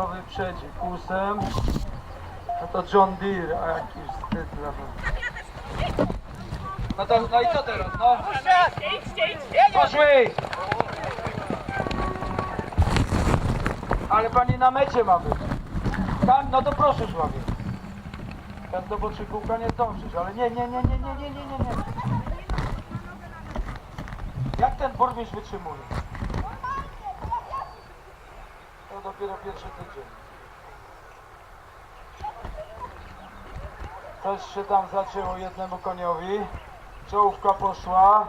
wyprzedzi kusem, no to John Deere, a jaki wstyd dla. No, no, to, no i co teraz, no? Poszły! Ale pani na mecie ma być. Tam, no to proszę sławie. Ten do boczykówka nie zdążysz, ale nie, nie, nie, nie, nie, nie, nie, nie. Jak ten burmistrz wytrzymuje? Dopiero pierwszy tydzień. Coś się tam zaczęło jednemu koniowi. Czołówka poszła.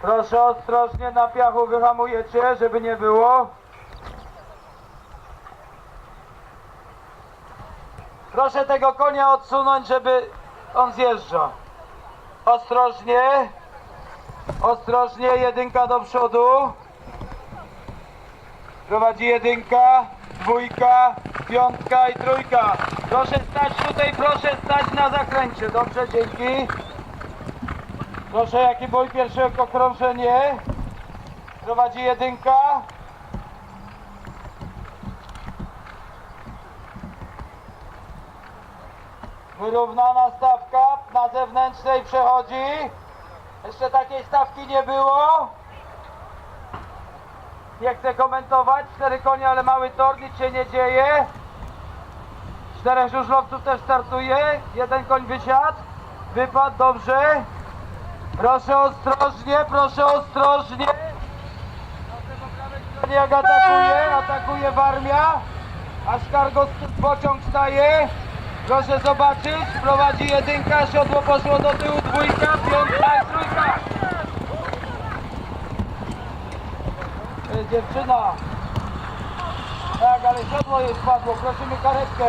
Proszę ostrożnie na piachu wyhamujecie, żeby nie było. Proszę tego konia odsunąć, żeby on zjeżdża. Ostrożnie. Ostrożnie, jedynka do przodu. Prowadzi jedynka, dwójka, piątka i trójka. Proszę stać tutaj, proszę stać na zakręcie. Dobrze, dzięki. Proszę, jaki bój pierwsze okrążenie. Prowadzi jedynka. Wyrównana stawka na zewnętrznej przechodzi. Jeszcze takiej stawki nie było. Nie chcę komentować. Cztery konie, ale mały tor, nic się nie dzieje. Czterech żużlowców też startuje. Jeden koń wysiadł. Wypadł dobrze. Proszę ostrożnie, proszę ostrożnie. Jak atakuje, atakuje Warmia. Aż kargo pociąg staje. Proszę zobaczyć, prowadzi jedynka, siodło poszło do tyłu, dwójka, piątka trójka. Dziewczyna. Tak, ale siodło jej spadło, prosimy karetkę.